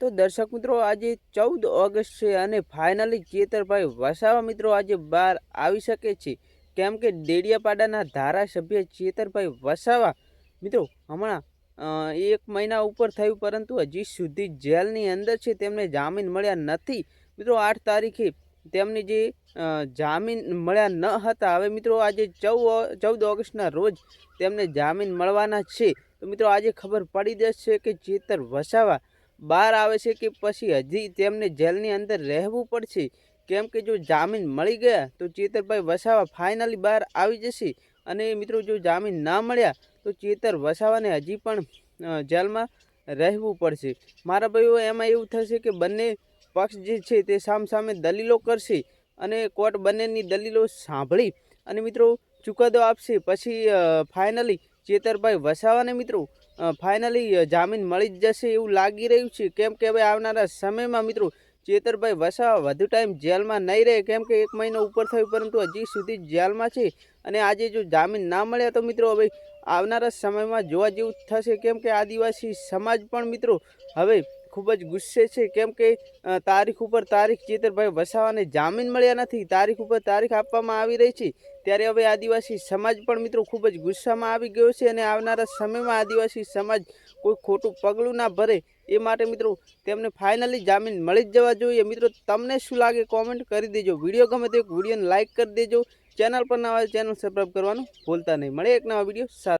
તો દર્શક મિત્રો, આજે ચૌદ ઓગસ્ટ છે અને ફાઇનલી ચેતરભાઈ વસાવા મિત્રો આજે બહાર આવી શકે છે. કેમ કે ડેડિયાપાડાના ધારાસભ્ય ચેતરભાઈ વસાવા, મિત્રો, હમણાં એક મહિના ઉપર થયું, પરંતુ હજી સુધી જેલની અંદર છે, તેમને જામીન મળ્યા નથી. મિત્રો, આઠ તારીખે તેમની જે જામીન મળ્યા ન હતા, હવે મિત્રો, આજે ચૌદ ચૌદ ઓગસ્ટના રોજ તેમને જામીન મળવાના છે. તો મિત્રો, આજે ખબર પડી જશે કે ચેતર વસાવા બહાર આવે છે કે પછી હજી તેમને જેલની અંદર રહેવું પડશે? કેમ કે જો જામીન મળી ગયા, તો ચેતરભાઈ વસાવા ફાઇનલી બહાર આવી જશે. અને મિત્રો, જો જામીન ના મળ્યા, તો ચેતર વસાવાને હજી પણ જેલમાં રહેવું પડશે. મારા ભાઈઓ, એમાં એવું થશે કે બંને પક્ષ જે છે તે સામસામે દલીલો કરશે અને કોર્ટ બંનેની દલીલો સાંભળી. અને મિત્રો, ચુકાદો આપશે. પછી ફાઇનલી ચેતરભાઈ વસાવાને મિત્રો ફાઇનલી જામીન મળી જ જશે એવું લાગી રહ્યું છે. કેમ કે હવે આવનારા સમયમાં મિત્રો, ચેતરભાઈ વસાવા વધુ ટાઈમ જેલમાં નહીં રહે. કેમ કે એક મહિનો ઉપર થયું, પરંતુ હજી સુધી જેલમાં છે. અને આજે જો જામીન ના મળ્યા તો મિત્રો, હવે આવનારા સમયમાં જોવા જેવું થશે. કેમ કે આદિવાસી સમાજ પણ મિત્રો, હવે ખૂબ જ ગુસ્સે છે. કેમ કે તારીખ ઉપર તારીખ ચેતરભાઈ વસાવાને જામીન મળ્યા નથી. તારીખ ઉપર તારીખ આપવામાં આવી રહી છે. ત્યારે હવે આદિવાસી સમાજ પણ મિત્રો ખૂબ જ ગુસ્સામાં આવી ગયો છે અને આવનારા સમયમાં આદિવાસી સમાજ કોઈ ખોટું પગલું ના ભરે એ માટે મિત્રો તેમને ફાઇનલી જામીન મળી જ જવા જોઈએ. મિત્રો, તમને શું લાગે કોમેન્ટ કરી દેજો. વીડિયો ગમે તો એક વિડીયોને લાઇક કરી દેજો. ચેનલ પર નવા ચેનલ સબસ્ક્રાઈબ કરવાનું ભૂલતા નહીં. મળે એક નવા વીડિયો સાથે.